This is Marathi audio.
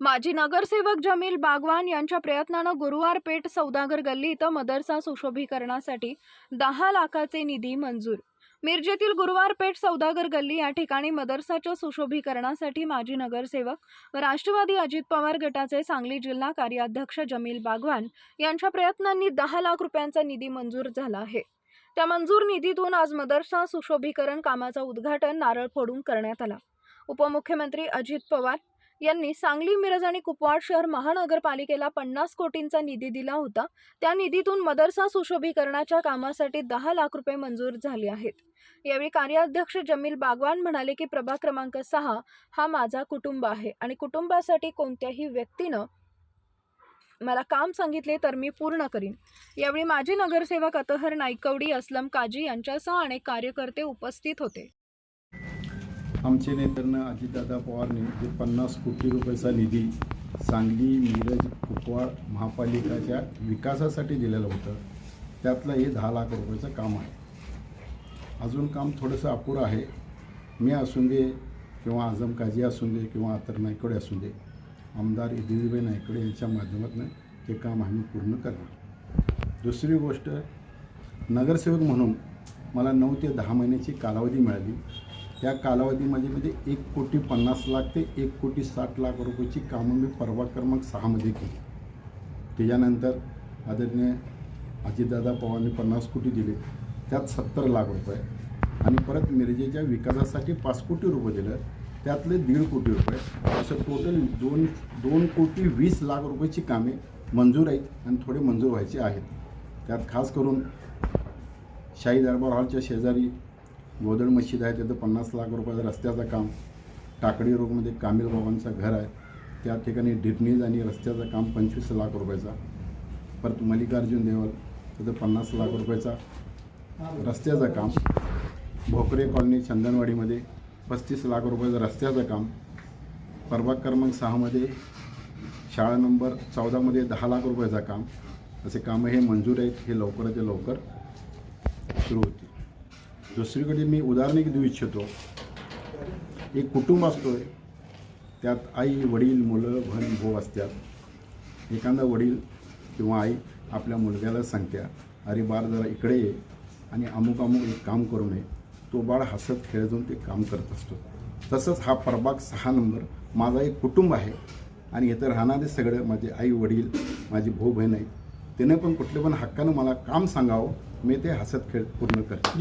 माजी नगरसेवक जमील बागवान यांच्या प्रयत्नानं गुरुवार पेठ सौदागर गल्ली इथं मदरसा सुशोभीकरणासाठी दहा लाखाचे निधी मंजूर. मिरजेतील गुरुवार पेठ सौदागर गल्ली या ठिकाणी मदरसाच्या सुशोभीकरणासाठी माजी नगरसेवक राष्ट्रवादी अजित पवार गटाचे सांगली जिल्हा कार्याध्यक्ष जमील बागवान यांच्या प्रयत्नांनी दहा लाख रुपयांचा निधी मंजूर झाला आहे. त्या मंजूर निधीतून आज मदरसा सुशोभीकरण कामाचं उद्घाटन नारळ फोडून करण्यात आला. उपमुख्यमंत्री अजित पवार यांनी सांगली मिरज आणि कुपवाड शहर महानगरपालिकेला पन्नास कोटींचा निधी दिला होता. त्या निधीतून मदरसा सुशोभीकरणाच्या कामासाठी दहा लाख रुपये मंजूर झाले आहेत. यावेळी कार्याध्यक्ष जमील बागवान म्हणाले की प्रभाग क्रमांक सहा हा माझा कुटुंब आहे आणि कुटुंबासाठी कोणत्याही व्यक्तीनं मला काम सांगितले तर मी पूर्ण करीन. यावेळी माजी नगरसेवक अतहर नाईकवडी असलम काजी यांच्यासह अनेक कार्यकर्ते उपस्थित होते. आमचे नेत्यांना अजितदादा पवारने जे पन्नास कोटी रुपयाचा निधी सांगली मिरज कुपवाड महापालिकाच्या विकासासाठी दिलेलं होतं त्यातलं हे दहा लाख रुपयाचं काम आहे. अजून काम थोडंसं अपुरं आहे. मी असून दे किंवा आझम काझी असून दे किंवा अतर नायकडे असून दे आमदार इदिरीबाई नायकडे यांच्या माध्यमातून ते काम आम्ही पूर्ण करणार. दुसरी गोष्ट नगरसेवक म्हणून मला नऊ ते दहा महिन्याची कालावधी मिळाली. त्या कालावधीमध्ये म्हणजे एक कोटी पन्नास लाख ते एक कोटी साठ लाख रुपयाची कामं मी परवा क्रमांक सहामध्ये केली. त्याच्यानंतर आदरणीय अजितदादा पवारने पन्नास कोटी दिले. त्यात सत्तर लाख रुपये. आणि परत मिरजेच्या विकासासाठी पाच कोटी रुपये दिलं. त्यातले दीड कोटी रुपये. असं टोटल दोन दोन कोटी वीस लाख रुपयाची कामे मंजूर आहेत आणि थोडे मंजूर व्हायचे आहेत. त्यात खास करून शाही दरबार हॉलच्या शेजारी गोदड मशीद आहे तिथं पन्नास लाख रुपयाचं रस्त्याचं काम. टाकडी रोगमध्ये कामिल बाबांचं घर आहे. त्या ठिकाणी ढिपणीज आणि रस्त्याचं काम पंचवीस लाख रुपयाचा. परत मल्लिकार्जुन देवल तिथं पन्नास लाख रुपयाचा रस्त्याचं काम. भोकरे कॉलनी चंदनवाडीमध्ये पस्तीस लाख रुपयाचं रस्त्याचं काम. प्रभाग क्रमांक सहामध्ये शाळा नंबर चौदामध्ये दहा लाख रुपयाचं काम. असे कामं हे मंजूर आहेत हे लवकरात लवकर सुरू होतील. दुसरीकडे मी उदाहरण एक देऊ इच्छितो. एक कुटुंब असतो आहे त्यात आई वडील मुलं बहीण भाऊ असतात. एखादा वडील किंवा आई आपल्या मुलग्याला सांगत्या अरे बाळ जरा इकडे ये आणि अमुक अमुक एक काम करू नये तो बाळ हसत खेळतून जाऊन ते काम करत असतो. तसंच हा प्रभाग सहा नंबर. माझा एक कुटुंब आहे आणि इथं राहणारे सगळं माझे आई वडील माझी भाऊ बहीण आहेत. त्याने पण कुठल्या पण हक्कानं मला काम सांगावं मी ते हसत खेळ पूर्ण करतो.